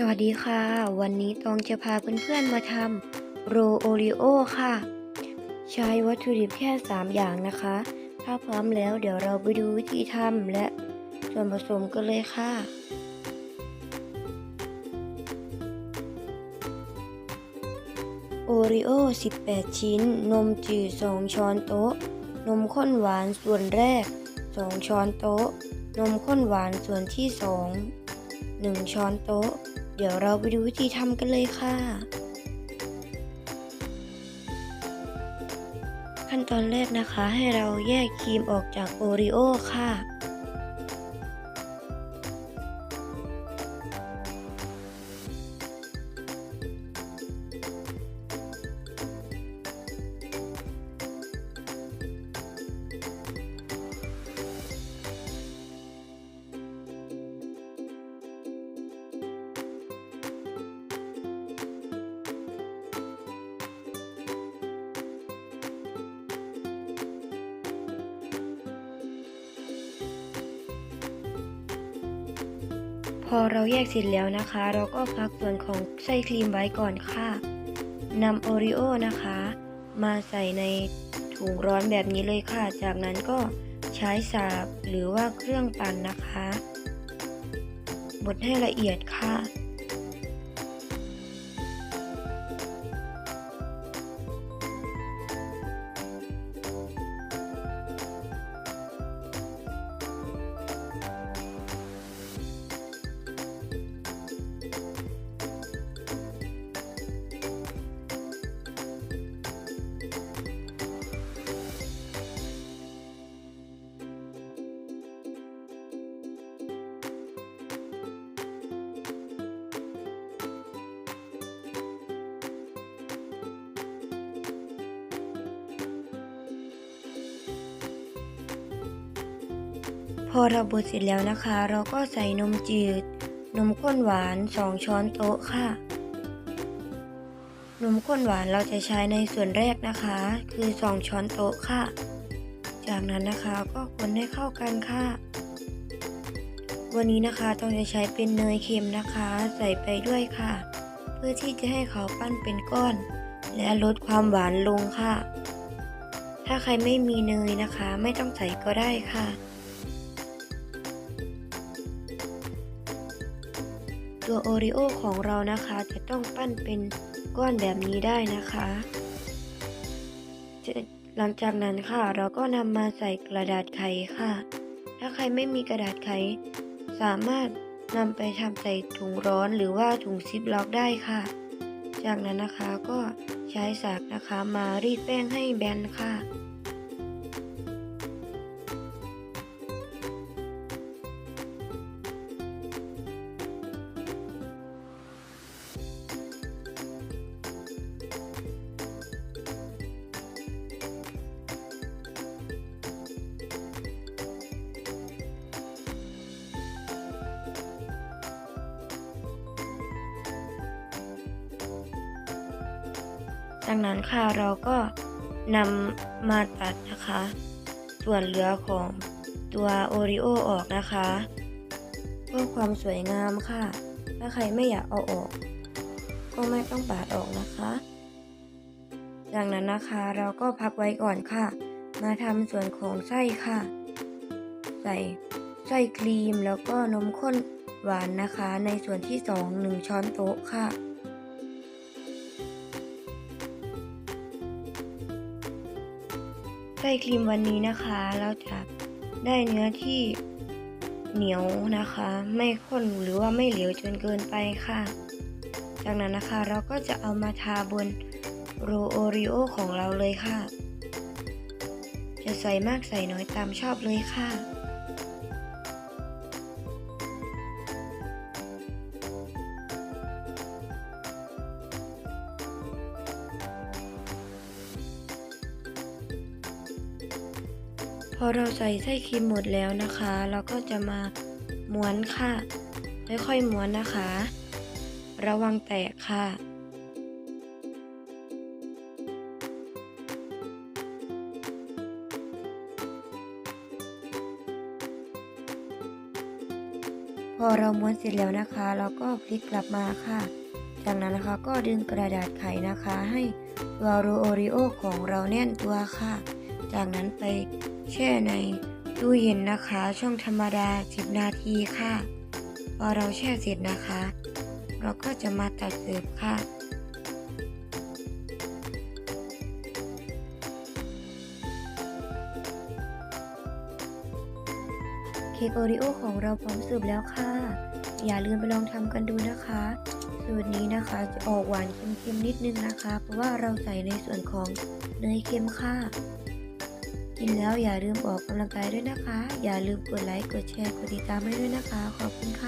สวัสดีค่ะ วันนี้ตองจะพาเพื่อนๆมาทำโรโอริโอค่ะ ใช้วัตถุดิบแค่ 3 อย่างนะคะ ถ้าพร้อมแล้วเดี๋ยวเราไปดูวิธีทำและส่วนผสมกันเลยค่ะโอริโอ 18 ชิ้น นมจืด 2 ช้อนโต๊ะ นมข้นหวานส่วนแรก 2 ช้อนโต๊ะ นมข้นหวานส่วนที่ 2 1 ช้อนโต๊ะ เดี๋ยวเราไปดูวิธีทำกันเลยค่ะ ขั้นตอนแรกนะคะให้เราแยกครีมออกจากโอริโอค่ะ พอเราแยกเสร็จแล้วนะคะ เราก็พักส่วนของไส้ครีมไว้ก่อนค่ะนำโอริโอนะคะ มาใส่ในถุงร้อนแบบนี้เลยค่ะ จากนั้นก็ใช้สาบหรือว่าเครื่องปั่นนะคะบดให้ละเอียดค่ะ พอเราบดเสร็จแล้วนะคะ เราก็ใส่นมจืด นมข้นหวาน 2 ช้อนโต๊ะค่ะ นมข้นหวานเราจะใช้ในส่วนแรกนะคะ คือ 2 ช้อนโต๊ะค่ะ จากนั้นนะคะก็คนให้เข้ากันค่ะ วันนี้นะคะต้องจะใช้เป็นเนยเค็มนะคะ ใส่ไปด้วยค่ะ เพื่อที่จะให้เขาปั้นเป็นก้อน และลดความหวานลงค่ะ ถ้าใครไม่มีเนยนะคะ ไม่ต้องใส่ก็ได้ค่ะ ตัวโอริโอของเรานะคะ จะต้องปั้นเป็นก้อนแบบนี้ได้นะคะจะหลังจากนั้นค่ะ เราก็นำมาใส่กระดาษไขค่ะ ถ้าใครไม่มีกระดาษไข สามารถนำไปทำใส่ถุงร้อนหรือว่าถุงซิปล็อกได้ค่ะ จากนั้นนะคะก็ใช้สากนะคะมารีดแป้งให้แบนค่ะ จากนั้นค่ะเราก็นำมาตัดนะคะ ส่วนเหลือของตัวโอริโอออกนะคะเพื่อความสวยงามค่ะ ถ้าใครไม่อยากเอาออก ก็ไม่ต้องปาดออกนะคะจากนั้นนะคะเราก็พักไว้ก่อนค่ะ มาทำส่วนของไส้ค่ะ ใส่ไส้ครีมแล้วก็นมข้นหวานนะคะ ในส่วนที่สองหนึ่งช้อนโต๊ะค่ะ ไส้ครีมวันนี้นะคะ เราจะได้เนื้อที่เหนียวนะคะ ไม่ข้นหรือว่าไม่เหลวจนเกินไปค่ะ จากนั้นนะคะเราก็จะเอามาทาบนโรโอริโอของเราเลยค่ะ จะใส่มากใส่น้อยตามชอบเลยค่ะ พอเราใส่ไส้ครีมหมดแล้วนะคะ เราก็จะมาม้วนค่ะ ค่อยๆม้วนนะคะ ระวังแตกค่ะพอเราม้วนเสร็จแล้วนะคะ เราก็พลิกกลับมาค่ะ จากนั้นนะคะก็ดึงกระดาษไขนะคะ ให้ตัวโรโอริโอของเราแน่นตัวค่ะ จากนั้นไปแช่ในตู้เย็นนะคะ ช่องธรรมดา 10 นาทีค่ะ พอเราแช่เสร็จนะคะ เราก็จะมาตัดเสิร์ฟค่ะเค้กโอริโอของเราพร้อมเสิร์ฟแล้วค่ะ อย่าลืมไปลองทำกันดูนะคะ สูตรนี้นะคะจะออกหวานเค็มๆนิดนึงนะคะ เพราะว่าเราใส่ในส่วนของเนยเค็มค่ะ กินแล้วอย่าลืมออกกำลังกายด้วยนะคะ อย่าลืมกดไลค์ กดแชร์ กดติดตามให้ด้วยนะคะ ขอบคุณค่ะ